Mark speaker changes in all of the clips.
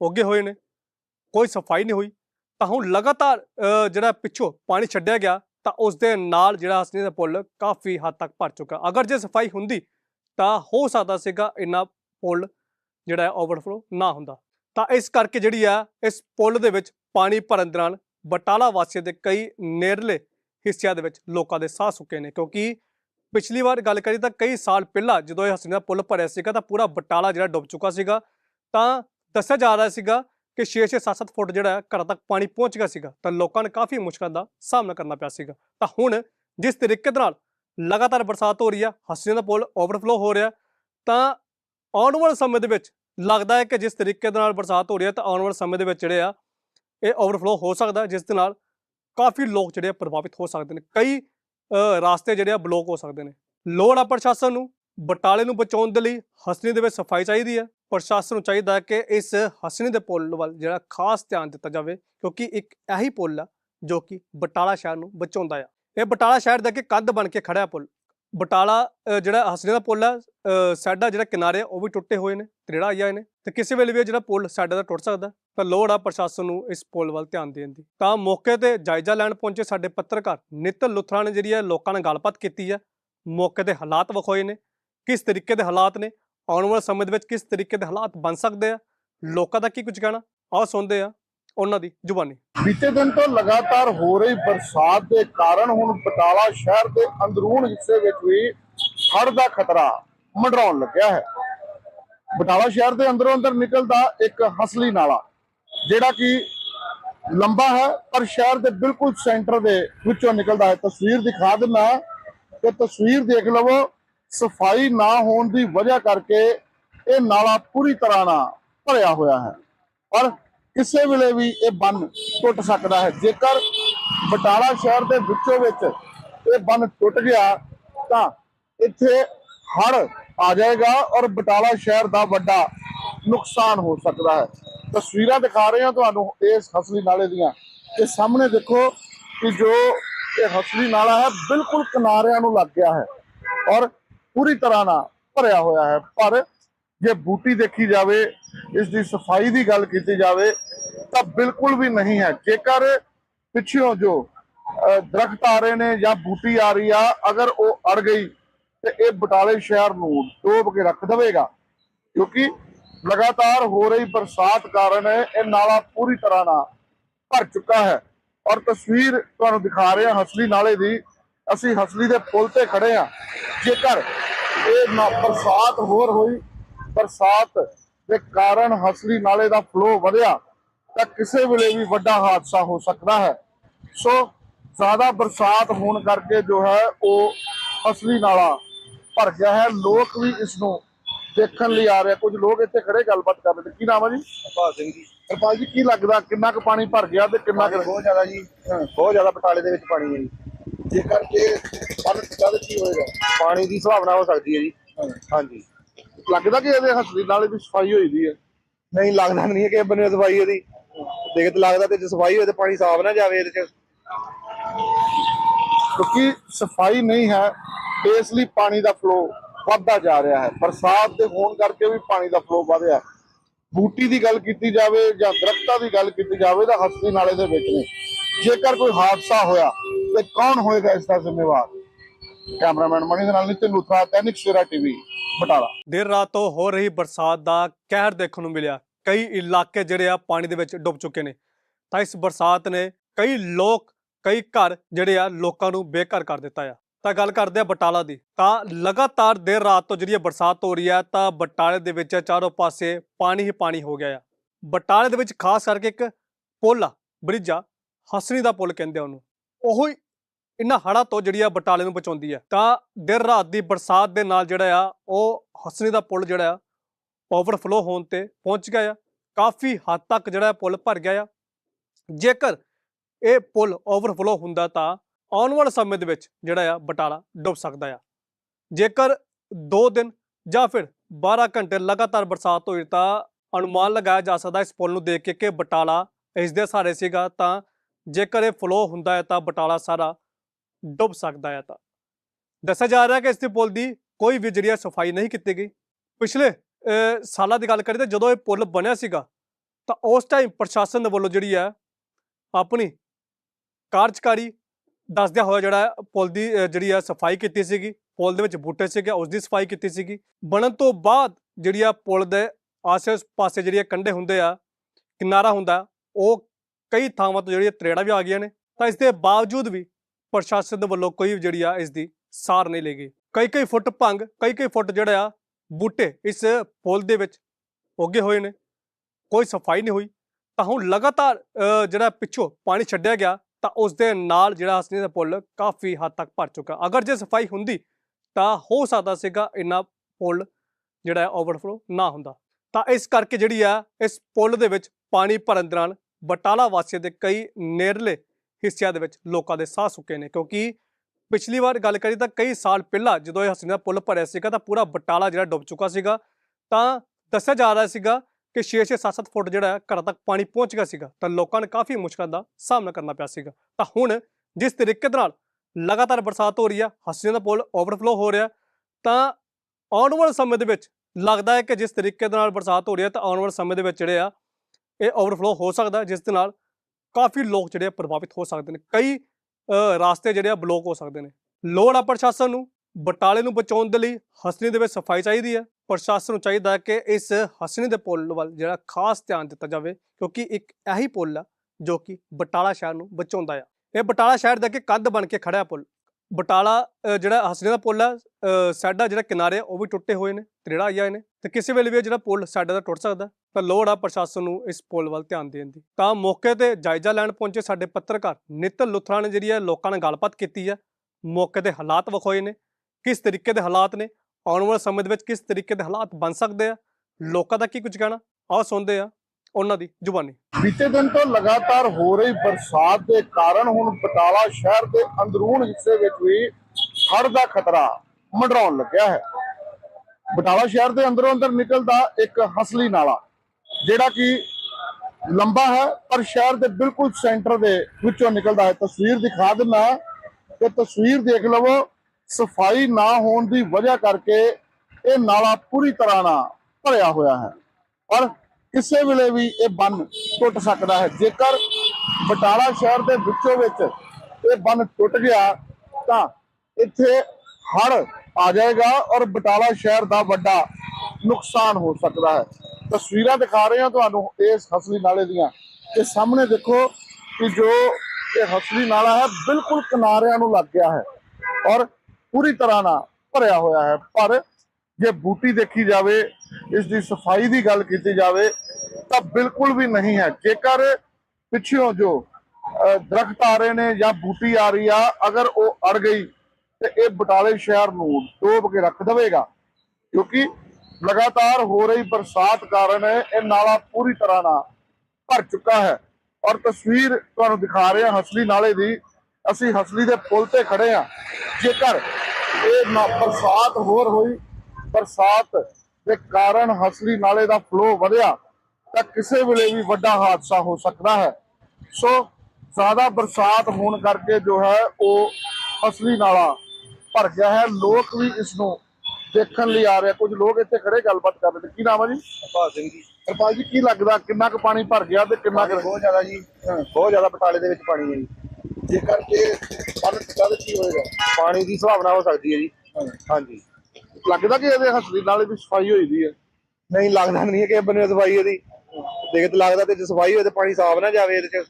Speaker 1: ਉੱਗੇ ਹੋਏ ਨੇ, ਕੋਈ ਸਫ਼ਾਈ ਨਹੀਂ ਹੋਈ, ਤਾਂ ਹੁਣ ਲਗਾਤਾਰ ਜਿਹੜਾ ਪਿੱਛੋਂ ਪਾਣੀ ਛੱਡਿਆ ਗਿਆ, ਤਾਂ ਉਸ ਦੇ ਨਾਲ ਜਿਹੜਾ ਹਸਨੀ ਦਾ ਪੁੱਲ ਕਾਫੀ ਹੱਦ ਤੱਕ ਭਰ ਚੁੱਕਾ। ਅਗਰ ਜੇ ਸਫ਼ਾਈ ਹੁੰਦੀ, ਤਾਂ ਹੋ ਸਕਦਾ ਸੀਗਾ ਇੰਨਾ ਪੁੱਲ ਜਿਹੜਾ ਓਵਰਫਲੋ ਨਾ ਹੁੰਦਾ। ਤਾਂ ਇਸ ਕਰਕੇ ਜਿਹੜੀ ਆ, ਇਸ ਪੁੱਲ ਦੇ ਵਿੱਚ ਪਾਣੀ ਭਰਨ ਦੌਰਾਨ ਬਟਾਲਾ ਵਾਸੀਆਂ ਦੇ ਕਈ ਨੇੜਲੇ ਹਿੱਸਿਆਂ ਦੇ ਵਿੱਚ ਲੋਕਾਂ ਦੇ ਸਾਹ ਸੁੱਕੇ ਨੇ, ਕਿਉਂਕਿ ਪਿਛਲੀ ਵਾਰ ਗੱਲ ਕਰੀ ਤਾਂ ਕਈ ਸਾਲ ਪਹਿਲਾਂ ਜਦੋਂ ਇਹ ਹਸਨੀ ਦਾ ਪੁੱਲ ਭਰਿਆ ਸੀਗਾ, ਤਾਂ ਪੂਰਾ ਬਟਾਲਾ ਜਿਹੜਾ ਡੁੱਬ ਚੁੱਕਾ ਸੀਗਾ, ਤਾਂ ਦੱਸਿਆ ਜਾ ਰਿਹਾ ਸੀਗਾ ਕਿ 6-6 7-7 ਫੁੱਟ ਜਿਹੜਾ ਹੈ ਘਰਾਂ ਤੱਕ ਪਾਣੀ ਪਹੁੰਚ ਗਿਆ ਸੀਗਾ ਤਾਂ ਲੋਕਾਂ ਨੂੰ ਕਾਫੀ ਮੁਸ਼ਕਲਾਂ ਦਾ ਸਾਹਮਣਾ ਕਰਨਾ ਪਿਆ ਸੀਗਾ। ਤਾਂ ਹੁਣ ਜਿਸ ਤਰੀਕੇ ਦੇ ਨਾਲ ਲਗਾਤਾਰ ਬਰਸਾਤ ਹੋ ਰਹੀ ਆ ਹਸਨੀ ਦਾ ਪੁਲ ਓਵਰਫਲੋ ਹੋ ਰਿਹਾ ਤਾਂ ਆਉਣ ਵਾਲੇ ਸਮੇਂ ਦੇ ਵਿੱਚ ਲੱਗਦਾ ਹੈ ਕਿ ਜਿਸ ਤਰੀਕੇ ਦੇ ਨਾਲ ਬਰਸਾਤ ਹੋ ਰਹੀ ਹੈ ਤਾਂ ਆਉਣ ਵਾਲੇ ਸਮੇਂ ਦੇ ਵਿੱਚ ਜਿਹੜੇ ਆ ਇਹ ਓਵਰਫਲੋ ਹੋ ਸਕਦਾ ਜਿਸ ਦੇ ਨਾਲ ਕਾਫੀ ਲੋਕ ਜਿਹੜੇ ਆ ਪ੍ਰਭਾਵਿਤ ਹੋ ਸਕਦੇ ਨੇ। ਕਈ ਅ, ਰਾਸਤੇ ਜਿਹੜੇ ਆ ਬਲੌਕ ਹੋ ਸਕਦੇ ਨੇ। ਲੋੜ ਆ ਪ੍ਰਸ਼ਾਸਨ ਨੂੰ ਬਟਾਲੇ ਨੂੰ ਬਚਾਉਣ ਦੇ ਲਈ ਹਸਨੀ ਦੇ ਵਿੱਚ ਸਫ਼ਾਈ ਚਾਹੀਦੀ ਹੈ। ਪ੍ਰਸ਼ਾਸਨ ਨੂੰ ਚਾਹੀਦਾ ਹੈ ਕਿ ਇਸ ਹਸਨੀ ਦੇ ਪੁਲ ਵੱਲ ਜਿਹੜਾ ਖਾਸ ਧਿਆਨ ਦਿੱਤਾ ਜਾਵੇ, ਕਿਉਂਕਿ ਇੱਕ ਇਹੀ ਪੁੱਲ ਆ ਜੋ ਕਿ ਬਟਾਲਾ ਸ਼ਹਿਰ ਨੂੰ ਬਚਾਉਂਦਾ ਆ। ਇਹ ਬਟਾਲਾ ਸ਼ਹਿਰ ਦਾ ਕਿ ਕੱਦ ਬਣ ਕੇ ਖੜਿਆ ਪੁਲ। ਬਟਾਲਾ ਜਿਹੜਾ ਹਸਨੀ ਦਾ ਪੁਲ ਆ ਸਾਡਾ ਜਿਹੜਾ ਕਿਨਾਰੇ ਆ, ਉਹ ਵੀ ਟੁੱਟੇ ਹੋਏ ਨੇ, ਤਰੇੜਾ ਆਈਆਂ ਨੇ, ਤੇ ਕਿਸੇ ਵੇਲੇ ਵੀ ਇਹ ਜਿਹੜਾ ਪੁਲ ਸਾਡਾ ਦਾ ਟੁੱਟ ਸਕਦਾ, ਤਾਂ ਲੋੜ ਆ ਪ੍ਰਸ਼ਾਸਨ ਨੂੰ ਇਸ ਪੁਲ ਵੱਲ ਧਿਆਨ ਦੇਣ ਦੀ। ਤਾਂ ਮੌਕੇ ਤੇ ਜਾਇਜ਼ਾ ਲੈਣ ਪਹੁੰਚੇ ਸਾਡੇ ਪੱਤਰਕਾਰ ਨਿਤਲ ਲੁਥਰਾ ਨੇ ਜਿਹੜੀ ਹੈ ਲੋਕਾਂ ਨਾਲ ਗੱਲਬਾਤ ਕੀਤੀ ਹੈ ਮੌਕੇ ਦੇ ਹਾਲਾਤ ਵਿਖਾਏ ਨੇ ਕਿਸ ਤਰੀਕੇ ਦੇ ਹਾਲਾਤ ਨੇ? ਆਉਣ ਵਾਲੇ ਸਮੇਂ ਦੇ ਵਿੱਚ ਕਿਸ ਤਰੀਕੇ ਦੇ ਹਾਲਾਤ ਬਣ ਸਕਦੇ ਆ? ਲੋਕਾਂ ਦਾ ਕੀ ਕੁਝ ਕਹਿਣਾ? ਆਓ ਸੁਣਦੇ ਆ ਉਹਨਾਂ ਦੀ ਜ਼ੁਬਾਨੀ।
Speaker 2: ਬੀਤੇ ਦਿਨ ਤੋਂ ਲਗਾਤਾਰ ਹੋ ਰਹੀ ਬਰਸਾਤ ਦੇ ਕਾਰਨ ਹੁਣ ਬਟਾਲਾ ਸ਼ਹਿਰ ਦੇ ਅੰਦਰੂਨ ਹਿੱਸੇ ਵਿੱਚ ਵੀ ਹੜ੍ਹ ਦਾ ਖਤਰਾ ਮੰਡਰਾਉਣ ਲੱਗਿਆ ਹੈ। ਬਟਾਲਾ ਸ਼ਹਿਰ ਦੇ ਅੰਦਰੋਂ ਅੰਦਰ ਨਿਕਲਦਾ ਇੱਕ ਹਸਲੀ ਨਾਲਾ, ਜਿਹੜਾ ਕਿ ਲੰਬਾ ਹੈ, ਪਰ ਸ਼ਹਿਰ ਦੇ ਬਿਲਕੁਲ ਸੈਂਟਰ ਦੇ ਵਿੱਚੋਂ ਨਿਕਲਦਾ ਹੈ। ਤਸਵੀਰ ਦਿਖਾ ਦਿੰਦਾ ਤੇ ਤਸਵੀਰ ਦੇਖ ਲਵੋ। ਸਫ਼ਾਈ ਨਾ ਹੋਣ ਦੀ ਵਜ੍ਹਾ ਕਰਕੇ ਇਹ ਨਾਲਾ ਪੂਰੀ ਤਰ੍ਹਾਂ ਨਾਲ ਭਰਿਆ ਹੋਇਆ ਹੈ। ਪਰ ਕਿਸੇ ਵੇਲੇ ਵੀ ਇਹ ਬੰਨ ਟੁੱਟ ਸਕਦਾ ਹੈ। ਜੇਕਰ ਬਟਾਲਾ ਸ਼ਹਿਰ ਦੇ ਵਿੱਚੋਂ ਵਿੱਚ ਇਹ ਬੰਨ ਟੁੱਟ ਗਿਆ, ਤਾਂ ਇੱਥੇ ਹੜ ਆ ਜਾਏਗਾ ਔਰ ਬਟਾਲਾ ਸ਼ਹਿਰ ਦਾ ਵੱਡਾ ਨੁਕਸਾਨ ਹੋ ਸਕਦਾ ਹੈ। ਤਸਵੀਰਾਂ ਦਿਖਾ ਰਹੇ ਹਾਂ ਤੁਹਾਨੂੰ ਇਸ ਹਸਲੀ ਨਾਲੇ ਦੀਆਂ। ਤੇ ਸਾਹਮਣੇ ਦੇਖੋ ਕਿ ਜੋ ਇਹ ਹਸਲੀ ਨਾਲਾ ਹੈ, ਬਿਲਕੁਲ ਕਿਨਾਰਿਆਂ ਨੂੰ ਲੱਗ ਗਿਆ ਹੈ ਔਰ ਪੂਰੀ ਤਰ੍ਹਾਂ ਨਾਲ ਭਰਿਆ ਹੋਇਆ ਹੈ। ਪਰ ਜੇ ਬੂਟੀ ਦੇਖੀ ਜਾਵੇ, ਇਸ ਦੀ ਸਫ਼ਾਈ ਦੀ ਗੱਲ ਕੀਤੀ ਜਾਵੇ, ਤਾਂ ਬਿਲਕੁਲ ਵੀ ਨਹੀਂ ਹੈ। ਜੇਕਰ ਪਿੱਛੋਂ ਜੋ ਦਰਖਤ ਆ ਰਹੇ ਨੇ ਜਾਂ ਬੂਟੀ ਆ ਰਹੀ ਆ, ਅਗਰ ਉਹ ਅੜ ਗਈ, ਤੇ ਇਹ ਬਟਾਲੇ ਸ਼ਹਿਰ ਨੂੰ ਡੋਬ ਕੇ ਰੱਖ ਦੇਵੇਗਾ। ਕਿਉਂਕਿ ਲਗਾਤਾਰ ਹੋ ਰਹੀ ਬਰਸਾਤ ਕਾਰਨ ਇਹ ਨਾਲਾ ਪੂਰੀ ਤਰ੍ਹਾਂ ਨਾਲ ਭਰ ਚੁੱਕਾ ਹੈ। ਔਰ ਤਸਵੀਰ ਤੁਹਾਨੂੰ ਦਿਖਾ ਰਹੇ, ਹਸਲੀ ਨਾਲੇ ਦੀ ਅਸੀਂ ਹਸਲੀ ਦੇ ਪੁਲ ਤੇ ਖੜੇ ਹਾਂ। ਜੇਕਰ ਇਹ ਨਾ ਬਰਸਾਤ ਹੋਰ ਹੋਈ ਬਰਸਾਤ ਦੇ ਕਾਰਨ ਹਸਲੀ ਨਾਲੇ ਦਾ ਫਲੋ ਵਧਿਆ ਤਾਂ ਕਿਸੇ ਵੇਲੇ ਵੀ ਵੱਡਾ ਹਾਦਸਾ ਹੋ ਸਕਦਾ ਹੈ। ਸੋ ਜ਼ਿਆਦਾ ਬਰਸਾਤ ਹੋਣ ਕਰਕੇ ਜੋ ਹੈ ਉਹ ਹਸਲੀ ਨਾਲਾ ਭਰ ਗਿਆ ਹੈ। ਲੋਕ ਵੀ ਇਸ ਨੂੰ ਦੇਖਣ ਲਈ ਆ ਰਹੇ ਕੁਝ ਲੋਕ ਇੱਥੇ ਖੜੇ ਗੱਲਬਾਤ ਕਰ ਰਹੇ ਨੇ। ਕੀ ਨਾਮ ਹੈ ਜੀ?
Speaker 3: ਹਰਪਾਲ ਸਿੰਘ ਜੀ।
Speaker 2: ਹਰਪਾਲ ਜੀ ਕੀ ਲੱਗਦਾ ਕਿੰਨਾ ਕੁ ਪਾਣੀ ਭਰ ਗਿਆ ਤੇ ਕਿੰਨਾ ਕੁ
Speaker 3: ਬਹੁਤ ਜ਼ਿਆਦਾ ਜੀ। ਬਹੁਤ ਜ਼ਿਆਦਾ ਬਟਾਲੇ ਦੇ ਵਿੱਚ ਪਾਣੀ ਹੈ ਜੀ। ਜੇਕਰ ਇਹ ਬੰਨ ਟੁੱਟਾ ਕੀ ਹੋਏਗਾ। ਪਾਣੀ ਦੀ ਸੰਭਾਵਨਾ ਹੋ ਸਕਦੀ ਹੈ ਜੀ। ਹਾਂਜੀ।
Speaker 2: ਲੱਗਦਾ ਕਿ ਇਹਦੇ ਹਸਲੀ ਨਾਲੇ ਦੀ ਸਫ਼ਾਈ ਹੋਈ ਦੀ ਹੈ?
Speaker 3: ਨਹੀਂ ਲੱਗਦਾ ਨਹੀਂ ਹੈ ਕਿ ਬੰਨੇ ਸਫ਼ਾਈ ਇਹਦੀ। ਦੇਖ ਤੇ ਲੱਗਦਾ ਤੇ ਜੇ ਸਫ਼ਾਈ ਹੋਏ ਤੇ ਪਾਣੀ ਸਾਫ਼ ਨਾ ਜਾਵੇ ਇਹਦੇ ਚ।
Speaker 2: ਕਿਉਂਕਿ ਸਫ਼ਾਈ ਨਹੀਂ ਹੈ ਇਸ ਲਈ ਪਾਣੀ ਦਾ ਫਲੋ ਵੱਧਦਾ ਜਾ ਰਿਹਾ ਹੈ। ਬਰਸਾਤ ਦੇ ਹੋਣ ਕਰਕੇ ਵੀ ਪਾਣੀ ਦਾ ਫਲੋ ਵਧਿਆ ਬੂਟੀ ਦੀ ਗੱਲ ਕੀਤੀ ਜਾਵੇ ਜਾਂ ਦਰਖਤਾਂ ਦੀ ਗੱਲ ਕੀਤੀ ਜਾਵੇ ਤਾਂ ਹਸਤੀ ਨਾਲੇ ਦੇ ਵਿੱਚ ਨੇ। ਜੇਕਰ ਕੋਈ ਹਾਦਸਾ ਹੋਇਆ ਤੇ ਕੌਣ ਹੋਏਗਾ ਇਸ ਦਾ ਜ਼ਿੰਮੇਵਾਰ? ਕੈਮਰਾਮੈਨ ਮਣੀ ਦੇ ਨਾਲ ਨਿਤਿਨ ਲੂਥਰਾ ਤੈਨਿਕ ਸ਼ੇਰਾ ਟੀਵੀ, ਬਟਾਲਾ।
Speaker 1: ਦੇਰ ਰਾਤ ਤੋਂ ਹੋ ਰਹੀ ਬਰਸਾਤ ਦਾ ਕਹਿਰ ਦੇਖਣ ਨੂੰ ਮਿਲਿਆ। ਕਈ ਇਲਾਕੇ ਜਿਹੜੇ ਆ ਪਾਣੀ ਦੇ ਵਿੱਚ ਡੁੱਬ ਚੁੱਕੇ ਨੇ। ਤਾਂ ਇਸ ਬਰਸਾਤ ਨੇ ਕਈ ਲੋਕ, ਕਈ ਘਰ ਜਿਹੜੇ ਆ ਲੋਕਾਂ ਨੂੰ ਬੇਘਰ ਕਰ ਦਿੱਤਾ ਆ। ਤਾਂ ਗੱਲ ਕਰਦੇ ਆ ਬਟਾਲਾ ਦੀ। ਤਾਂ ਲਗਾਤਾਰ ਦੇਰ ਰਾਤ ਤੋਂ ਜਿਹੜੀ ਬਰਸਾਤ ਹੋ ਰਹੀ ਆ, ਤਾਂ ਬਟਾਲੇ ਦੇ ਵਿੱਚ ਚਾਰੋਂ ਪਾਸੇ ਪਾਣੀ ਹੀ ਪਾਣੀ ਹੋ ਗਿਆ ਆ। ਬਟਾਲੇ ਦੇ ਵਿੱਚ ਖਾਸ ਕਰਕੇ ਇੱਕ ਪੁਲ ਆ, ਬ੍ਰਿਜ ਆ ਹਸਨੀ ਦਾ ਪੁਲ ਕਹਿੰਦੇ ਆ ਉਹਨੂੰ। ਉਹੀ ਇਹਨਾਂ ਹੜ੍ਹਾਂ ਤੋਂ ਜਿਹੜੀ ਆ ਬਟਾਲੇ ਨੂੰ ਬਚਾਉਂਦੀ ਆ। ਤਾਂ ਦਿਨ ਰਾਤ ਦੀ ਬਰਸਾਤ ਦੇ ਨਾਲ ਜਿਹੜਾ ਆ, ਉਹ ਹਸਨੀ ਦਾ ਪੁਲ ਜਿਹੜਾ ਆ ਓਵਰਫਲੋ ਹੋਣ ਤੇ ਪਹੁੰਚ ਗਿਆ ਆ। ਕਾਫੀ ਹੱਦ ਤੱਕ ਜਿਹੜਾ ਪੁਲ ਭਰ ਗਿਆ ਆ। ਜੇਕਰ ਇਹ ਪੁਲ ਓਵਰਫਲੋ ਹੁੰਦਾ ਤਾਂ ਆਉਣ ਵਾਲੇ ਸਮੇਂ ਦੇ ਵਿੱਚ ਜਿਹੜਾ ਆ ਬਟਾਲਾ ਡੁੱਬ ਸਕਦਾ ਆ। ਜੇਕਰ 2 ਦਿਨ ਜਾਂ ਫਿਰ 12 ਘੰਟੇ ਲਗਾਤਾਰ ਬਰਸਾਤ ਹੋਈ ਤਾਂ ਅਨੁਮਾਨ ਲਗਾਇਆ ਜਾ ਸਕਦਾ ਇਸ ਪੁਲ ਨੂੰ ਦੇਖ ਕੇ ਕਿ ਬਟਾਲਾ ਇਸ ਦੇ ਸਹਾਰੇ ਸੀਗਾ। ਤਾਂ ਜੇਕਰ ਇਹ ਫਲੋ ਹੁੰਦਾ ਹੈ ਤਾਂ ਬਟਾਲਾ ਸਾਰਾ ਡੁੱਬ ਸਕਦਾ ਹੈ ਤਾਂ। ਦੱਸਿਆ ਜਾ ਰਿਹਾ ਕਿ ਇਸ ਦੇ ਪੁਲ ਦੀ ਕੋਈ ਵੀ ਜਿਹੜੀ ਹੈ ਸਫ਼ਾਈ ਨਹੀਂ ਕੀਤੀ ਗਈ। ਪਿਛਲੇ ਸਾਲਾਂ ਦੀ ਗੱਲ ਕਰੀਏ ਤਾਂ ਜਦੋਂ ਇਹ ਪੁਲ ਬਣਿਆ ਸੀਗਾ, ਤਾਂ ਉਸ ਟਾਈਮ ਪ੍ਰਸ਼ਾਸਨ ਦੇ ਵੱਲੋਂ ਜਿਹੜੀ ਹੈ ਆਪਣੀ ਕਾਰਜਕਾਰੀ ਦੱਸਦਿਆਂ ਹੋਇਆ ਜਿਹੜਾ ਪੁਲ ਦੀ ਜਿਹੜੀ ਹੈ ਸਫ਼ਾਈ ਕੀਤੀ ਸੀਗੀ, ਪੁਲ ਦੇ ਵਿੱਚ ਬੂਟੇ ਸੀਗੇ, ਉਸ ਦੀ ਸਫ਼ਾਈ ਕੀਤੀ ਸੀਗੀ। ਬਣਨ ਤੋਂ ਬਾਅਦ ਜਿਹੜੀ ਆ ਪੁਲ ਦੇ ਆਸੇ ਪਾਸੇ ਜਿਹੜੀਆਂ ਕੰਢੇ ਹੁੰਦੇ ਆ, ਕਿਨਾਰਾ ਹੁੰਦਾ, ਉਹ ਕਈ ਥਾਵਾਂ ਤੋਂ ਜਿਹੜੀਆਂ ਤਰੇੜਾਂ ਵੀ ਆ ਗਈਆਂ ਨੇ। ਤਾਂ ਇਸ ਦੇ ਬਾਵਜੂਦ ਵੀ ਪ੍ਰਸ਼ਾਸਨ ਦੇ ਵੱਲੋਂ ਕੋਈ ਜਿਹੜੀ ਆ ਇਸ ਦੀ ਸਾਰ ਨਹੀਂ ਲਈ ਗਈ। ਕਈ ਕਈ ਫੁੱਟ ਭੰਗ ਕਈ ਕਈ ਫੁੱਟ ਜਿਹੜਾ ਆ ਬੂਟੇ ਇਸ ਪੁਲ ਦੇ ਵਿੱਚ ਉੱਗੇ ਹੋਏ ਨੇ। ਕੋਈ ਸਫ਼ਾਈ ਨਹੀਂ ਹੋਈ। ਤਾਂ ਹੁਣ ਲਗਾਤਾਰ ਜਿਹੜਾ ਪਿੱਛੋਂ ਪਾਣੀ ਛੱਡਿਆ ਗਿਆ, ਤਾਂ ਉਸ ਦੇ ਨਾਲ ਜਿਹੜਾ ਹਸਨੀ ਦਾ ਪੁਲ ਕਾਫੀ ਹੱਦ ਤੱਕ ਭਰ ਚੁੱਕਾ। ਅਗਰ ਜੇ ਸਫ਼ਾਈ ਹੁੰਦੀ, ਤਾਂ ਹੋ ਸਕਦਾ ਸੀਗਾ ਇੰਨਾ ਪੁਲ ਜਿਹੜਾ ਓਵਰਫਲੋ ਨਾ ਹੁੰਦਾ। ਤਾਂ ਇਸ ਕਰਕੇ ਜਿਹੜੀ ਆ, ਇਸ ਪੁਲ ਦੇ ਵਿੱਚ ਪਾਣੀ ਭਰਨ ਦੌਰਾਨ ਬਟਾਲਾ ਵਾਸੀਆਂ ਦੇ ਕਈ ਨੇੜਲੇ ਹਿੱਸਿਆਂ ਦੇ ਵਿੱਚ ਲੋਕਾਂ ਦੇ ਸਾਹ ਸੁੱਕੇ ਨੇ, ਕਿਉਂਕਿ ਪਿਛਲੀ ਵਾਰ ਗੱਲ ਕਰੀ ਤਾਂ ਕਈ ਸਾਲ ਪਹਿਲਾਂ ਜਦੋਂ ਇਹ ਹਸਨੀ ਦਾ ਪੁਲ ਭਰਿਆ ਸੀਗਾ ਤਾਂ ਪੂਰਾ ਬਟਾਲਾ ਜਿਹੜਾ ਡੁੱਬ ਚੁੱਕਾ ਸੀਗਾ, ਤਾਂ ਦੱਸਿਆ ਜਾ ਰਿਹਾ ਸੀਗਾ ਕਿ 6-6 7-7 ਫੁੱਟ ਜਿਹੜਾ ਹੈ ਘਰਾਂ ਤੱਕ ਪਾਣੀ ਪਹੁੰਚ ਗਿਆ ਸੀਗਾ, ਤਾਂ ਲੋਕਾਂ ਨੇ ਕਾਫੀ ਮੁਸ਼ਕਲਾਂ ਦਾ ਸਾਹਮਣਾ ਕਰਨਾ ਪਿਆ ਸੀਗਾ। ਤਾਂ ਹੁਣ ਜਿਸ ਤਰੀਕੇ ਦੇ ਨਾਲ ਲਗਾਤਾਰ ਬਰਸਾਤ ਹੋ ਰਹੀ ਆ, ਹਸਨੀ ਦਾ ਪੁਲ ਓਵਰਫਲੋ ਹੋ ਰਿਹਾ, ਤਾਂ ਆਉਣ ਵਾਲੇ ਸਮੇਂ ਦੇ ਵਿੱਚ ਲੱਗਦਾ ਹੈ ਕਿ ਜਿਸ ਤਰੀਕੇ ਦੇ ਨਾਲ ਬਰਸਾਤ ਹੋ ਰਹੀ ਹੈ ਤਾਂ ਆਉਣ ਵਾਲੇ ਸਮੇਂ ਦੇ ਵਿੱਚ ਜਿਹੜੇ ਆ, ਇਹ ਓਵਰਫਲੋ ਹੋ ਸਕਦਾ ਜਿਸ ਦੇ ਨਾਲ ਕਾਫੀ ਲੋਕ ਜਿਹੜੇ ਆ ਪ੍ਰਭਾਵਿਤ ਹੋ ਸਕਦੇ ਨੇ ਕਈ ਅ, ਰਾਸਤੇ ਜਿਹੜੇ ਆ ਬਲੌਕ ਹੋ ਸਕਦੇ ਨੇ। ਲੋੜ ਆ ਪ੍ਰਸ਼ਾਸਨ ਨੂੰ ਬਟਾਲੇ ਨੂੰ ਬਚਾਉਣ ਦੇ ਲਈ ਹਸਨੀ ਦੇ ਵਿੱਚ ਸਫ਼ਾਈ ਚਾਹੀਦੀ ਹੈ। ਪ੍ਰਸ਼ਾਸਨ ਨੂੰ ਚਾਹੀਦਾ ਹੈ ਕਿ ਇਸ ਹਸਨੀ ਦੇ ਪੁਲ ਵੱਲ ਜਿਹੜਾ ਖਾਸ ਧਿਆਨ ਦਿੱਤਾ ਜਾਵੇ ਕਿਉਂਕਿ ਇੱਕ ਇਹੀ ਪੁੱਲ ਆ ਜੋ ਕਿ ਬਟਾਲਾ ਸ਼ਹਿਰ ਨੂੰ ਬਚਾਉਂਦਾ ਆ। ਇਹ ਬਟਾਲਾ ਸ਼ਹਿਰ ਦੇ ਅੱਗੇ ਕੰਧ ਬਣ ਕੇ ਖੜਾ ਹੈ ਪੁੱਲ। ਬਟਾਲਾ ਜਿਹੜਾ ਹਸਨੀ ਦਾ ਪੁਲ ਹੈ ਸਾਡਾ ਜਿਹੜਾ ਕਿਨਾਰੇ ਆ ਉਹ ਵੀ ਟੁੱਟੇ ਹੋਏ ਨੇ, ਤਰੇੜਾ ਆਈਆਂ ਨੇ, ਤੇ ਕਿਸੇ ਵੇਲੇ ਵੀ ਇਹ ਜਿਹੜਾ ਪੁਲ ਸਾਡਾ ਦਾ ਟੁੱਟ ਸਕਦਾ, ਤਾਂ ਲੋੜ ਆ ਪ੍ਰਸ਼ਾਸਨ ਨੂੰ ਇਸ ਪੁਲ ਵੱਲ ਧਿਆਨ ਦੇਣ ਦੀ। ਤਾਂ ਮੌਕੇ ਤੇ ਜਾਇਜ਼ਾ ਲੈਣ ਪਹੁੰਚੇ ਸਾਡੇ ਪੱਤਰਕਾਰ ਨਿਤਲ ਲੁਥਰਾ ਨੇ ਜਿਹੜੀ ਹੈ ਲੋਕਾਂ ਨਾਲ ਗੱਲਬਾਤ ਕੀਤੀ ਹੈ ਮੌਕੇ ਦੇ ਹਾਲਾਤ ਵਿਖੋਏ ਨੇ, ਕਿਸ ਤਰੀਕੇ ਦੇ ਹਾਲਾਤ ਨੇ, ਆਉਣ ਵਾਲੇ ਸਮੇਂ ਦੇ ਵਿੱਚ ਕਿਸ ਤਰੀਕੇ ਦੇ ਹਾਲਾਤ ਬਣ ਸਕਦੇ ਆ, ਲੋਕਾਂ ਦਾ ਕੀ ਕੁਝ ਕਹਿਣਾ, ਆਓ ਸੁਣਦੇ ਆ। ਉਹਨਾਂ ਦੀ ਜ਼ੁਬਾਨੀ।
Speaker 2: ਬੀਤੇ ਦਿਨ ਤੋਂ ਲਗਾਤਾਰ ਹੋ ਰਹੀ ਬਰਸਾਤ ਦੇ ਕਾਰਨ ਹੁਣ ਬਟਾਲਾ ਸ਼ਹਿਰ ਦੇ ਅੰਦਰੂਨ ਹਿੱਸੇ ਵਿੱਚ ਵੀ ਹੜ੍ਹ ਦਾ ਖਤਰਾ ਮੰਡਰਾਉਣ ਲੱਗਿਆ ਹੈ। ਬਟਾਲਾ ਸ਼ਹਿਰ ਦੇ ਅੰਦਰੋਂ ਅੰਦਰ ਨਿਕਲਦਾ ਇੱਕ ਹਸਲੀ ਨਾਲਾ, ਜਿਹੜਾ ਕਿ ਲੰਬਾ ਹੈ, ਪਰ ਸ਼ਹਿਰ ਦੇ ਬਿਲਕੁਲ ਸੈਂਟਰ ਦੇ ਵਿੱਚੋਂ ਨਿਕਲਦਾ ਹੈ। ਤਸਵੀਰ ਦਿਖਾ ਦਿੰਨਾ ਤੇ ਤਸਵੀਰ ਦੇਖ ਲਵੋ, ਸਫ਼ਾਈ ਨਾ ਹੋਣ ਦੀ ਵਜ੍ਹਾ ਕਰਕੇ ਇਹ ਨਾਲਾ ਪੂਰੀ ਤਰ੍ਹਾਂ ਨਾਲ ਭਰਿਆ ਹੋਇਆ ਹੈ। ਔਰ ਕਿਸੇ ਵੇਲੇ ਵੀ ਇਹ ਬੰਨ ਟੁੱਟ ਸਕਦਾ ਹੈ। ਜੇਕਰ ਬਟਾਲਾ ਸ਼ਹਿਰ ਦੇ ਵਿੱਚੋਂ ਵਿੱਚ ਇਹ ਬੰਨ ਟੁੱਟ ਗਿਆ, ਤਾਂ ਇੱਥੇ ਹੜ ਆ ਜਾਏਗਾ ਔਰ ਬਟਾਲਾ ਸ਼ਹਿਰ ਦਾ ਵੱਡਾ ਨੁਕਸਾਨ ਹੋ ਸਕਦਾ ਹੈ। ਤਸਵੀਰਾਂ ਦਿਖਾ ਰਹੇ ਹਾਂ ਤੁਹਾਨੂੰ ਇਸ ਹਸਲੀ ਨਾਲੇ ਦੀਆਂ। ਤੇ ਸਾਹਮਣੇ ਦੇਖੋ ਕਿ ਜੋ ਇਹ ਹਸਲੀ ਨਾਲਾ ਹੈ, ਬਿਲਕੁਲ ਕਿਨਾਰਿਆਂ ਨੂੰ ਲੱਗ ਗਿਆ ਹੈ ਔਰ ਪੂਰੀ ਤਰ੍ਹਾਂ ਨਾਲ ਭਰਿਆ ਹੋਇਆ ਹੈ। ਪਰ ਜੇ ਬੂਟੀ ਦੇਖੀ ਜਾਵੇ, ਇਸ ਦੀ ਸਫ਼ਾਈ ਦੀ ਗੱਲ ਕੀਤੀ ਜਾਵੇ, ਤਾਂ ਬਿਲਕੁਲ ਵੀ ਨਹੀਂ ਹੈ। ਜੇਕਰ ਪਿੱਛੋਂ ਜੋ ਦਰਖਤ ਆ ਰਹੇ ਨੇ ਜਾਂ ਬੂਟੀ ਆ ਰਹੀ ਆ, ਅਗਰ ਉਹ ਅੜ ਗਈ, ਤੇ ਇਹ ਬਟਾਲੇ ਸ਼ਹਿਰ ਨੂੰ ਡੋਬ ਕੇ ਰੱਖ ਦੇਵੇਗਾ। ਕਿਉਂਕਿ ਲਗਾਤਾਰ ਹੋ ਰਹੀ ਬਰਸਾਤ ਕਾਰਨ ਇਹ ਨਾਲਾ ਪੂਰੀ ਤਰ੍ਹਾਂ ਨਾਲ ਭਰ ਚੁੱਕਾ ਹੈ। ਔਰ ਤਸਵੀਰ ਤੁਹਾਨੂੰ ਦਿਖਾ ਰਹੇ ਹਾਂ, ਹਸਲੀ ਨਾਲੇ ਦੀ। ਅਸੀਂ ਹਸਲੀ ਦੇ ਪੁਲ ਤੇ ਖੜੇ ਹਾਂ। ਜੇਕਰ ਇਹ ਬਰਸਾਤ ਹੋਰ ਹੋਈ ਬਰਸਾਤ ਦੇ ਕਾਰਨ ਹਸਲੀ ਨਾਲੇ ਦਾ ਫਲੋ ਵਧਿਆ ਤਾਂ ਕਿਸੇ ਵੇਲੇ ਵੀ ਵੱਡਾ ਹਾਦਸਾ ਹੋ ਸਕਦਾ ਹੈ। ਸੋ ਜ਼ਿਆਦਾ ਬਰਸਾਤ ਹੋਣ ਕਰਕੇ ਜੋ ਹੈ ਉਹ ਹਸਲੀ ਨਾਲਾ ਭਰ ਗਿਆ ਹੈ। ਲੋਕ ਵੀ ਇਸ ਨੂੰ ਦੇਖਣ ਲਈ ਆ ਰਹੇ। ਕੁਝ ਲੋਕ ਇੱਥੇ ਖੜੇ ਗੱਲਬਾਤ ਕਰ ਰਹੇ ਨੇ। ਕੀ ਨਾਮ ਹੈ ਜੀ?
Speaker 3: ਹਰਪਾਲ ਸਿੰਘ ਜੀ।
Speaker 2: ਹਰਪਾਲ ਜੀ ਕੀ ਲੱਗਦਾ ਕਿੰਨਾ ਕੁ ਪਾਣੀ ਭਰ ਗਿਆ ਤੇ ਕਿੰਨਾ ਕੁ
Speaker 3: ਬਹੁਤ ਜ਼ਿਆਦਾ ਜੀ। ਬਹੁਤ ਜ਼ਿਆਦਾ ਬਟਾਲੇ ਦੇ ਵਿੱਚ ਪਾਣੀ ਹੈ ਜੀ। ਜੇਕਰ ਜੇ ਬੰਨ ਟੁੱਟਾ ਤਾਂ ਕੀ ਹੋਏਗਾ? ਪਾਣੀ ਦੀ ਸੰਭਾਵਨਾ ਹੋ ਸਕਦੀ ਹੈ ਜੀ। ਹਾਂਜੀ।
Speaker 2: ਲੱਗਦਾ ਕਿ ਇਹਦੇ ਹਸਲੀ ਨਾਲੇ ਦੀ ਸਫ਼ਾਈ ਹੋਈ ਦੀ ਹੈ?
Speaker 3: ਨਹੀਂ ਲੱਗਦਾ ਨਹੀਂ ਹੈ ਕਿ ਬੰਨੇ ਸਫ਼ਾਈ ਇਹਦੀ। ਦੇਖ ਤੇ ਲੱਗਦਾ ਤੇ ਜੇ ਸਫ਼ਾਈ ਹੋਏ ਤੇ ਪਾਣੀ ਸਾਫ਼ ਨਾ ਜਾਵੇ ਇਹਦੇ ਚ।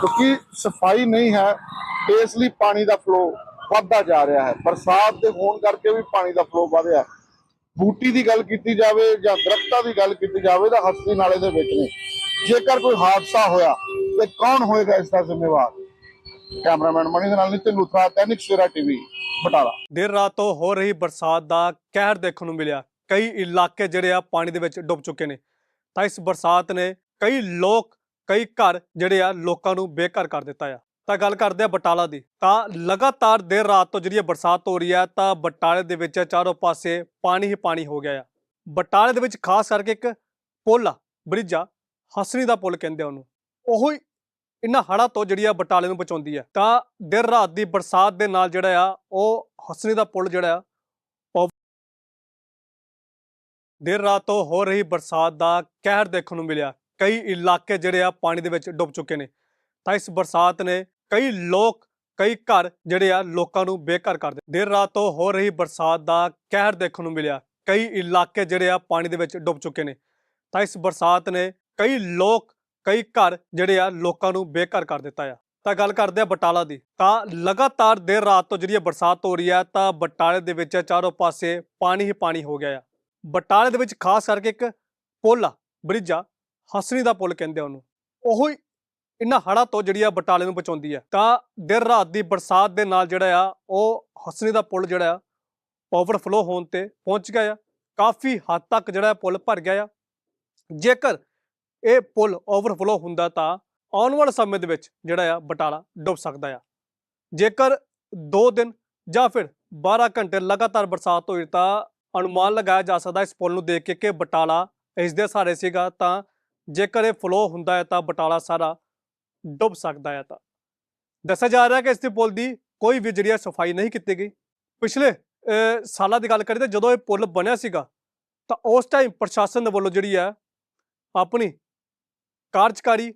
Speaker 2: ਕਿਉਂਕਿ ਸਫ਼ਾਈ ਨਹੀਂ ਹੈ ਇਸ ਲਈ ਪਾਣੀ ਦਾ ਫਲੋ ਵੱਧਦਾ ਜਾ ਰਿਹਾ ਹੈ। ਬਰਸਾਤ ਦੇ ਹੋਣ ਕਰਕੇ ਵੀ ਪਾਣੀ ਦਾ ਫਲੋ ਵਧਿਆ ਬੂਟੀ ਦੀ ਗੱਲ ਕੀਤੀ ਜਾਵੇ ਜਾਂ ਦਰਖਤਾਂ ਦੀ ਗੱਲ ਕੀਤੀ ਜਾਵੇ ਤਾਂ ਹਸਤੀ ਨਾਲੇ ਦੇ ਵਿੱਚ ਨੇ ਜੇਕਰ ਕੋਈ ਹਾਦਸਾ ਹੋਇਆ ਤੇ ਕੌਣ ਹੋਏਗਾ ਇਸ ਦਾ ਜ਼ਿੰਮੇਵਾਰ? ਕੈਮਰਾਮੈਨ ਮਣੀ ਦੇ ਨਾਲ ਨਿਤਿਨ ਲੁਥਰਾ ਤੈਨਿਕ ਸਵੇਰਾ ਟੀਵੀ, ਬਟਾਲਾ।
Speaker 1: ਦੇਰ ਰਾਤ ਤੋਂ ਹੋ ਰਹੀ ਬਰਸਾਤ ਦਾ ਕਹਿਰ ਦੇਖਣ ਨੂੰ ਮਿਲਿਆ। ਕਈ ਇਲਾਕੇ ਜਿਹੜੇ ਆ ਪਾਣੀ ਦੇ ਵਿੱਚ ਡੁੱਬ ਚੁੱਕੇ ਨੇ। ਤਾਂ ਇਸ ਬਰਸਾਤ ਨੇ ਕਈ ਲੋਕ, ਕਈ ਘਰ ਜਿਹੜੇ ਆ ਲੋਕਾਂ ਨੂੰ ਬੇਘਰ ਕਰ ਦਿੱਤਾ ਆ। ਤਾਂ ਗੱਲ ਕਰਦੇ ਆ ਬਟਾਲਾ ਦੀ। ਤਾਂ ਲਗਾਤਾਰ ਦੇਰ ਰਾਤ ਤੋਂ ਜਿਹੜੀ ਬਰਸਾਤ ਹੋ ਰਹੀ ਆ, ਤਾਂ ਬਟਾਲੇ ਦੇ ਵਿੱਚ ਚਾਰੋਂ ਪਾਸੇ ਪਾਣੀ ਹੀ ਪਾਣੀ ਹੋ ਗਿਆ ਆ। ਬਟਾਲੇ ਦੇ ਵਿੱਚ ਖਾਸ ਕਰਕੇ ਇੱਕ ਪੁਲ ਆ, ਬ੍ਰਿਜ ਆ ਹਸਨੀ ਦਾ ਪੁਲ ਕਹਿੰਦੇ ਉਹਨੂੰ। ਉਹ ਇਹਨਾਂ ਹੜ੍ਹਾਂ ਤੋਂ ਜਿਹੜੀ ਆ ਬਟਾਲੇ ਨੂੰ ਬਚਾਉਂਦੀ ਆ। ਤਾਂ ਦਿਨ ਰਾਤ ਦੀ ਬਰਸਾਤ ਦੇ ਨਾਲ ਜਿਹੜਾ ਆ, ਉਹ ਹਸਨੀ ਦਾ ਪੁਲ ਜਿਹੜਾ ਆ ਦੇਰ ਰਾਤ ਤੋਂ ਹੋ ਰਹੀ ਬਰਸਾਤ ਦਾ ਕਹਿਰ ਦੇਖਣ ਨੂੰ ਮਿਲਿਆ। ਕਈ ਇਲਾਕੇ ਜਿਹੜੇ ਆ ਪਾਣੀ ਦੇ ਵਿੱਚ ਡੁੱਬ ਚੁੱਕੇ ਨੇ। ਤਾਂ ਇਸ ਬਰਸਾਤ ਨੇ ਕਈ ਲੋਕ, ਕਈ ਘਰ ਜਿਹੜੇ ਆ ਲੋਕਾਂ ਨੂੰ ਬੇਘਰ ਕਰ ਦਿੱਤੇ। ਦੇਰ ਰਾਤ ਤੋਂ ਹੋ ਰਹੀ ਬਰਸਾਤ ਦਾ ਕਹਿਰ ਦੇਖਣ ਨੂੰ ਮਿਲਿਆ। ਕਈ ਇਲਾਕੇ ਜਿਹੜੇ ਆ ਪਾਣੀ ਦੇ ਵਿੱਚ ਡੁੱਬ ਚੁੱਕੇ ਨੇ। ਤਾਂ ਇਸ ਬਰਸਾਤ ਨੇ ਕਈ ਲੋਕ ਕਈ ਘਰ ਜਿਹੜੇ ਆ ਲੋਕਾਂ ਨੂੰ ਬੇਘਰ ਕਰ ਦਿੱਤਾ ਆ। ਤਾਂ ਗੱਲ ਕਰਦੇ ਆ ਬਟਾਲਾ ਦੀ। ਤਾਂ ਲਗਾਤਾਰ ਦੇਰ ਰਾਤ ਤੋਂ ਜਿਹੜੀ ਇਹ ਬਰਸਾਤ ਹੋ ਰਹੀ ਆ, ਤਾਂ ਬਟਾਲੇ ਦੇ ਵਿੱਚ ਚਾਰੋਂ ਪਾਸੇ ਪਾਣੀ ਹੀ ਪਾਣੀ ਹੋ ਗਿਆ ਆ। ਬਟਾਲੇ ਦੇ ਵਿੱਚ ਖਾਸ ਕਰਕੇ ਇੱਕ ਪੁਲ ਆ, ਬ੍ਰਿਜ ਆ, ਹਸਨੀ ਦਾ ਪੁਲ ਕਹਿੰਦੇ ਆ ਉਹਨੂੰ। ਉਹ ਹੀ ਇਹਨਾਂ ਹੜ੍ਹਾਂ ਤੋਂ ਜਿਹੜੀ ਆ ਬਟਾਲੇ ਨੂੰ ਬਚਾਉਂਦੀ ਆ। ਤਾਂ ਦਿਨ ਰਾਤ ਦੀ ਬਰਸਾਤ ਦੇ ਨਾਲ ਜਿਹੜਾ ਆ, ਉਹ ਹਸਨੀ ਦਾ ਪੁਲ ਜਿਹੜਾ ਆ ਓਵਰਫਲੋ ਹੋਣ ਤੇ ਪਹੁੰਚ ਗਿਆ ਆ। ਕਾਫੀ ਹੱਦ ਤੱਕ ਜਿਹੜਾ ਪੁਲ ਭਰ ਗਿਆ ਆ। ਜੇਕਰ ਇਹ ਪੁਲ ਓਵਰਫਲੋ ਹੁੰਦਾ ਤਾਂ ਆਉਣ ਵਾਲੇ ਸਮੇਂ ਦੇ ਵਿੱਚ ਜਿਹੜਾ ਆ ਬਟਾਲਾ ਡੁੱਬ ਸਕਦਾ ਆ। ਜੇਕਰ 2 ਦਿਨ ਜਾਂ ਫਿਰ 12 ਘੰਟੇ ਲਗਾਤਾਰ ਬਰਸਾਤ ਹੋਈ ਤਾਂ ਅਨੁਮਾਨ ਲਗਾਇਆ ਜਾ ਸਕਦਾ ਇਸ ਪੁਲ ਨੂੰ ਦੇਖ ਕੇ ਕਿ ਬਟਾਲਾ ਇਸ ਦੇ ਸਹਾਰੇ ਸੀਗਾ ਤਾਂ ਜੇਕਰ ਇਹ ਫਲੋ ਹੁੰਦਾ ਹੈ ਤਾਂ ਬਟਾਲਾ ਸਾਰਾ ਡੁੱਬ ਸਕਦਾ ਹੈ ਤਾਂ। ਦੱਸਿਆ ਜਾ ਰਿਹਾ ਕਿ ਇਸ ਦੇ ਪੁਲ ਦੀ ਕੋਈ ਵੀ ਜਿਹੜੀ ਹੈ ਸਫ਼ਾਈ ਨਹੀਂ ਕੀਤੀ ਗਈ। ਪਿਛਲੇ ਸਾਲਾਂ ਦੀ ਗੱਲ ਕਰੀਏ ਤਾਂ ਜਦੋਂ ਇਹ ਪੁਲ ਬਣਿਆ ਸੀਗਾ ਤਾਂ ਉਸ ਟਾਈਮ ਪ੍ਰਸ਼ਾਸਨ ਦੇ ਵੱਲੋਂ ਜਿਹੜੀ ਹੈ ਆਪਣੀ ਕਾਰਜਕਾਰੀ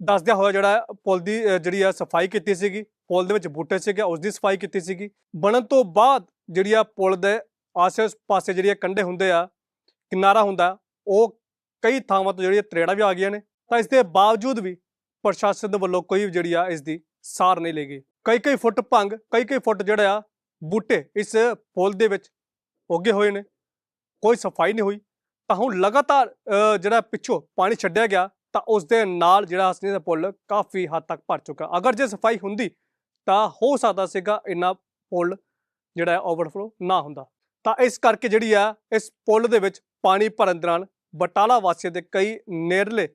Speaker 1: ਦੱਸਦਿਆਂ ਹੋਇਆ ਜਿਹੜਾ ਪੁਲ ਦੀ ਜਿਹੜੀ ਆ ਸਫ਼ਾਈ ਕੀਤੀ ਸੀਗੀ, ਪੁਲ ਦੇ ਵਿੱਚ ਬੂਟੇ ਸੀਗੇ, ਉਸ ਦੀ ਸਫ਼ਾਈ ਕੀਤੀ ਸੀਗੀ। ਬਣਨ ਤੋਂ ਬਾਅਦ ਜਿਹੜੀ ਆ ਪੁਲ ਦੇ ਆਸੇ ਪਾਸੇ ਜਿਹੜੀਆਂ ਕੰਢੇ ਹੁੰਦੇ ਆ, ਕਿਨਾਰਾ ਹੁੰਦਾ, ਉਹ ਕਈ ਥਾਵਾਂ ਤੋਂ ਜਿਹੜੀਆਂ ਤਰੇੜਾਂ ਵੀ ਆ ਗਈਆਂ ਨੇ, ਤਾਂ ਇਸ ਦੇ ਬਾਵਜੂਦ ਵੀ ਪ੍ਰਸ਼ਾਸਨ ਦੇ ਵੱਲੋਂ ਕੋਈ ਵੀ ਜਿਹੜੀ ਆ ਇਸ ਦੀ ਸਾਰ ਨਹੀਂ ਲਈ ਗਈ। ਕਈ ਕਈ ਫੁੱਟ ਭੰਗ ਕਈ ਕਈ ਫੁੱਟ ਜਿਹੜਾ ਆ ਬੂਟੇ ਇਸ ਪੁਲ ਦੇ ਵਿੱਚ ਉੱਗੇ ਹੋਏ ਨੇ, ਕੋਈ ਸਫ਼ਾਈ ਨਹੀਂ ਹੋਈ, ਤਾਂ ਹੁਣ ਲਗਾਤਾਰ ਜਿਹੜਾ ਪਿੱਛੋਂ ਪਾਣੀ ਛੱਡਿਆ ਗਿਆ ਤਾਂ ਉਸ ਦੇ ਨਾਲ ਜਿਹੜਾ ਹਸਨੀ ਦਾ ਪੁਲ ਕਾਫੀ ਹੱਦ ਤੱਕ ਭਰ ਚੁੱਕਾ। ਅਗਰ ਜੇ ਸਫ਼ਾਈ ਹੁੰਦੀ ਤਾਂ ਹੋ ਸਕਦਾ ਸੀਗਾ ਇੰਨਾ ਪੁਲ ਜਿਹੜਾ ਹੈ ਓਵਰਫਲੋ ਨਾ ਹੁੰਦਾ। ਤਾਂ ਇਸ ਕਰਕੇ ਜਿਹੜੀ ਆ, ਇਸ ਪੁਲ ਦੇ ਵਿੱਚ ਪਾਣੀ ਭਰਨ ਦੌਰਾਨ ਬਟਾਲਾ ਵਾਸੀਆਂ ਦੇ ਕਈ ਨੇੜਲੇ